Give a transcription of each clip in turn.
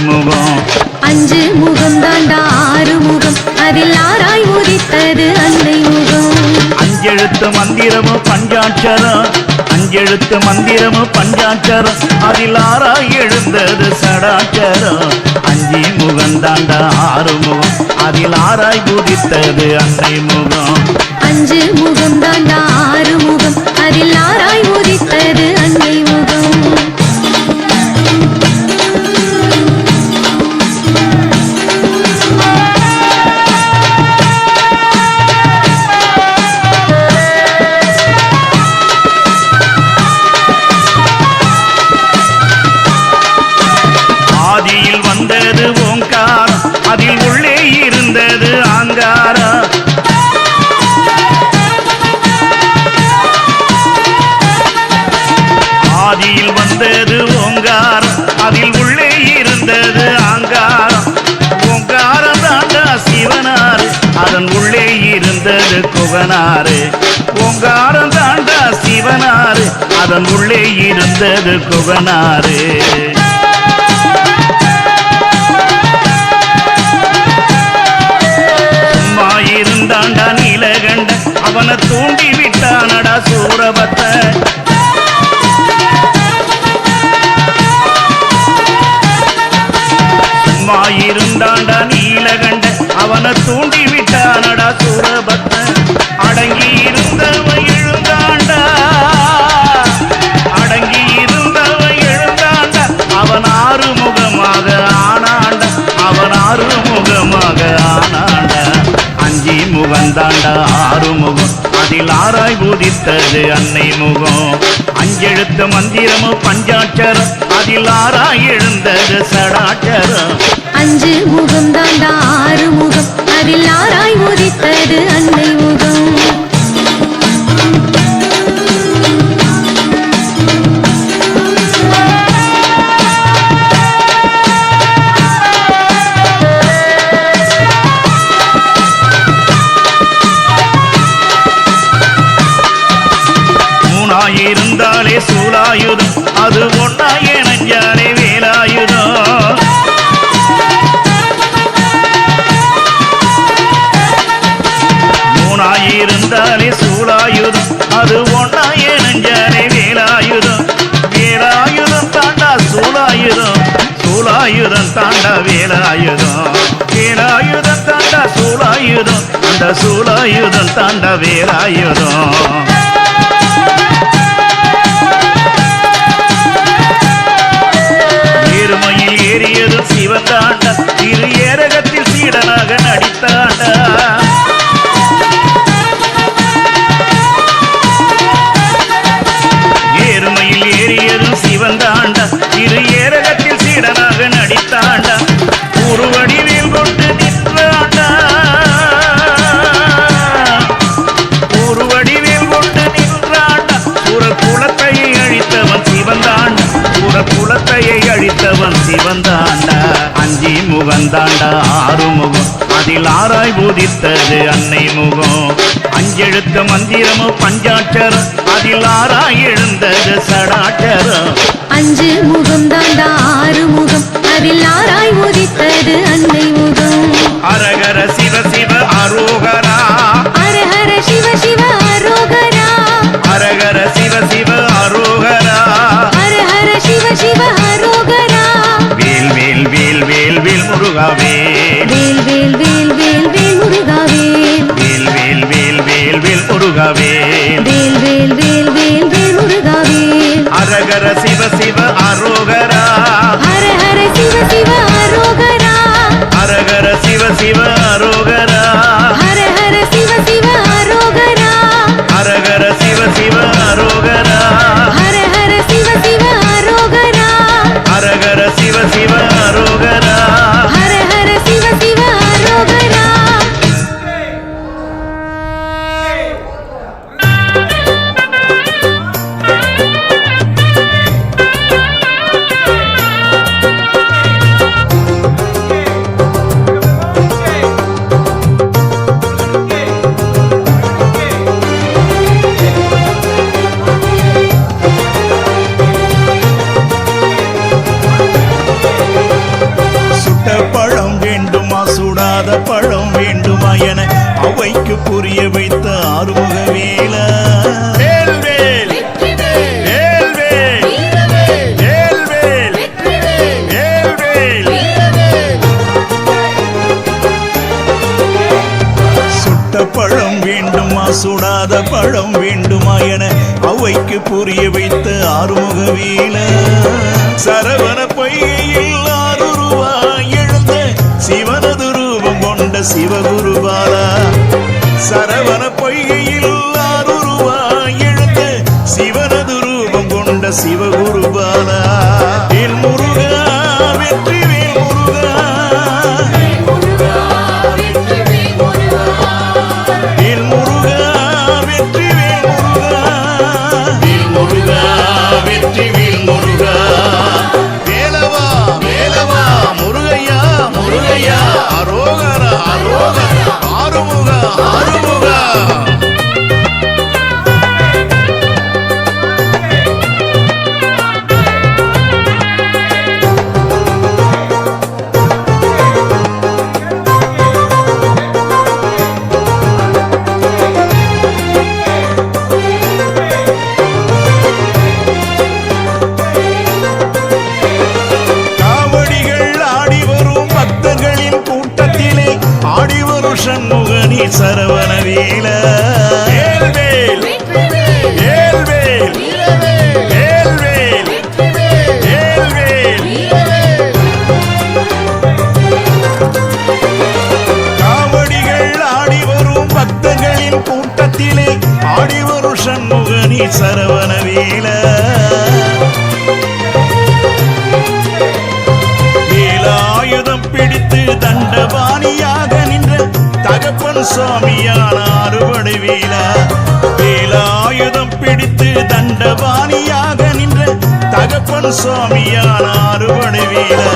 முகம் அஞ்சு முகம் தாண்டா ஆறு முகம். அதில் ஆராய் உதித்தது அன்னை முகம். அஞ்செழுத்து மந்திரமு பஞ்சாட்சரம். அஞ்செழுத்து மந்திரமு பஞ்சாட்சரம். அதில் ஆராய் எழுந்தது சடாட்சரம். அஞ்சி முகம் தாண்டா ஆறு முகம். அதில் ஆராய் உதித்தது அன்னை முகம். அஞ்சு முகம் தாண்டா ஆறு முகம். அதில் ஆராய் உதித்தது அன்னை முகம். அதில் உள்ளே இருந்தது ஆங்காரம். பொங்காரம் தாண்டா சிவனாறு அதன் உள்ளே இருந்தது குகனாறு பொங்காரம் தாண்டா சிவனாறு அதன் உள்ளே இருந்தது குகனாறு இருந்தாண்டா நீலகண்ட அவனை தூண்டி விட்டானடா சூரபத்தை. விட்டானடா அடங்கி இருந்தவன் எழுந்தாண்டா அடங்கி இருந்தவன் எழுந்தாண்டா அவன் ஆறு முகமாக ஆனாண்டா அவன் ஆறு முகமாக ஆனாண்டா அஞ்சி முகந்தாண்டா ஆறு முகம் அதில் ஆராய் உதித்தது அன்னை முகம் அஞ்செழுத்த மந்திரமும் பஞ்சாட்சரம் அதில் ஆராய் எழுந்தது சடாட்சரம் அஞ்சு முகம் தாண்டா ஆறு முகம். அதில் ஆராய் உதித்தது அன்னை முகம். நெஞ்சானே வேலாயுதம் வேலாயுதம் தாண்டா சூலாயுதம். சூலாயுதம் தாண்டா வேலாயுதம் வேலாயுதம் தாண்டா சூலாயுதம். அந்த சூலாயுதம் தாண்டா வேலாயுதம் ஏறுமையில் ஏறியது சிவந்தாண்ட இரு ஏரகத்தில் சீடனாக நடித்தாண்டா. முகந்தாண்ட ஆறு முகம் அதில் ஆராய் பூதித்தது அன்னை முகம். அஞ்செழுத்த மந்திரமும் பஞ்சாட்சரம். அதில் ஆராய் எழுந்தது சடாட்சரம். அஞ்சு முகம் தாண்டா ஆறு முகம் அதில் ஆராய் உதித்தது அன்னை முகம். அரகர சிவ சிவ அரோகரா. ஹர ஹர சிவ சிவ அரோகரா. அரகர சிவ மகவே சுடாத பழம் வேண்டுமா என அவைக்கு புரிய வைத்த ஆறுமுக வீல சரவண பையில் ஆறுருவா எழுந்த சிவனது ரூபம் கொண்ட சிவகுரு சரவண பையில் சரவண வீல வேலாயுதம் பிடித்து தண்டபாணியாக நின்ற தகப்பன் சுவாமியான அறுவடை வீலா வேலாயுதம் பிடித்து தண்டபாணியாக நின்ற தகப்பன் சுவாமியான அறுவடை வீலா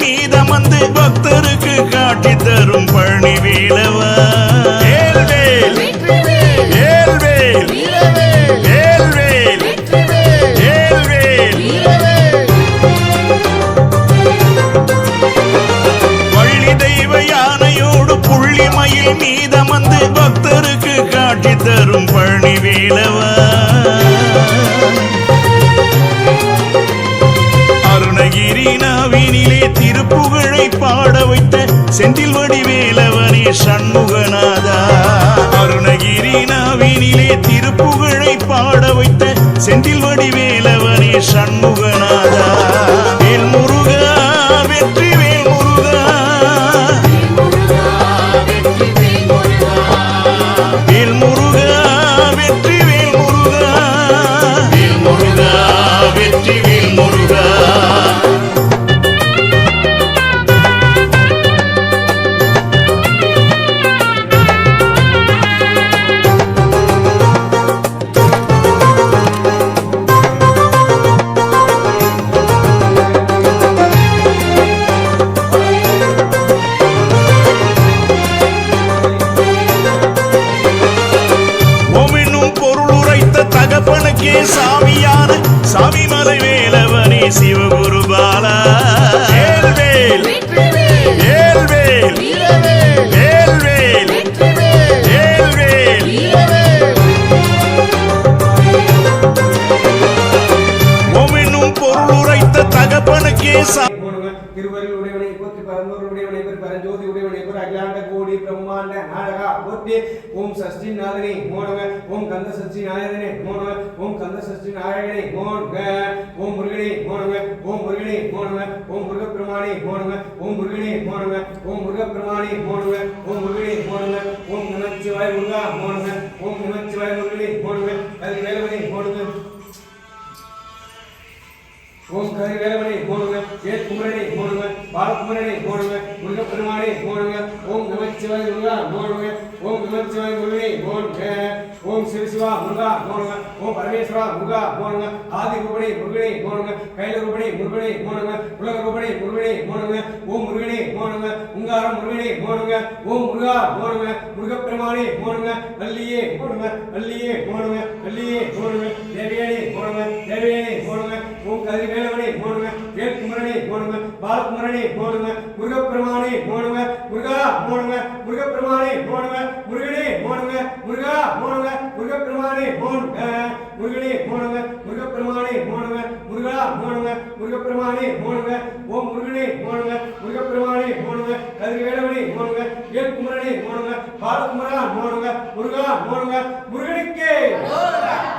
மீதமந்து பக்தருக்கு காட்டி தரும் பழனி வேலவா ஏல்வேல் ஏல்வேல் ஏல்வேல் ஏல்வேல் வள்ளி தெய்வ யானையோடு புள்ளி மயில் மீதமந்து பக்தருக்கு காட்டி தரும் பழனி வேலவா சண்முகநாதா. அருணகிரிநாவினிலே திருப்புகழை பாட வைத்த செந்தில் வடிவேலவனே சண்முக நமக்கே சாமியான சாமிமலை வேலவனே சிவகுரு பாலா. வேல்வேல் வேல்வேல் பொருள் வேல்வேல் பொருளுரைத்த தகப்பனுக்கே சா பரம்பொருள் உடையவனை போற்றி பரஞ்சோதி உடைய போற்றி அகிலாண்ட கோடி பிரம்மாண்ட நாடகா போற்றி ஓம் சஷ்டி நாதனே மோனவ ஓம் கந்த சஷ்டி நாயகனே மோனவ ஓம் கந்த சஷ்டி நாயகனே மோன்க ஓம் முருகனே மோனவ ஓம் முருகனே மோனவ ஓம் முருகப்பெருமானே மோனவ ஓம் முருகனே மோனவ ஓம் முருகப்பெருமானே மோனவ ஓம் முருகனே மோனவ ஓம் நமச்சிவாய முருகா மோனவ ஓம் நமச்சிவாய முருகனே மோனவ அது வேலவனே ஓம் கரி போடுங்க ஏ குமரனை போடுங்க பாலகுமரனை போடுங்க முருகப்பெருமானை போடுங்க ஓம் நமச்சிவாய் முருகா போடுங்க ஓம் நமச்சிவாய் முருகனை போடுங்க ஓம் சிவசிவா முருகா போடுங்க ஓம் பரமேஸ்வரா முருகா போடுங்க ஆதி ரூபனே முருகனை போடுங்க கைல ரூபனே முருகனை போடுங்க உலக ரூபனே முருகனை போடுங்க ஓம் முருகனை போடுங்க உங்காரம் முருகனை போடுங்க ஓம் முருகா போடுங்க முருகப்பெருமானை போடுங்க வள்ளியே போடுங்க வள்ளியே போடுங்க வள்ளியே போடுங்க தேவியானே போடுங்க தேவியானே போடுங்க ஓம் கதிரி வேலவனே போடுங்க வேல்குமரனே போடுங்க பாலகுமரனே போடுங்க முருகப்பெருமானே போடுங்க முருகா போடுங்க முருகப்பெருமானே போடுங்க முருகனே போடுங்க முருகா போடுங்க முருகப்பெருமானே போடுங்க முருகனே போடுங்க முருகப்பெருமானே போடுங்க முருகா போடுங்க முருகப்பெருமானே போடுங்க ஓம் முருகனே போடுங்க முருகப்பெருமானே போடுங்க கதிரி வேலவனே போடுங்க வேல்குமரனே போடுங்க பாலகுமரா போடுங்க முருகா போடுங்க முருகனுக்கே முருகனுக்கே.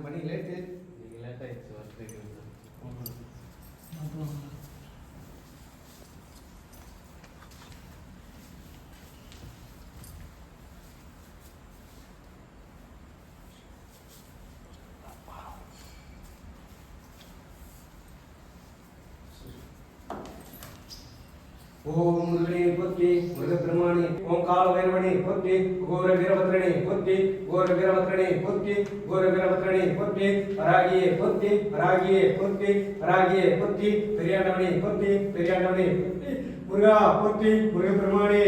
மணி லேட்டு நீங்கள் லேட் ஆகிடுச்சு வரதுக்கு ஓம் முருகனே போற்றி முருகப்பெருமானே ஓம் கால வைரவனே போற்றி கோர வீரபத்ரனே போற்றி கோர வீரபத்ரனே போற்றி கோர வீரபத்ரனே போற்றி பராகியே போற்றி பராகியே போற்றி பராகியே போற்றி பெரியாண்டவனே போற்றி பெரியாண்டவனே போற்றி முருகா போற்றி முருகப்பெருமானே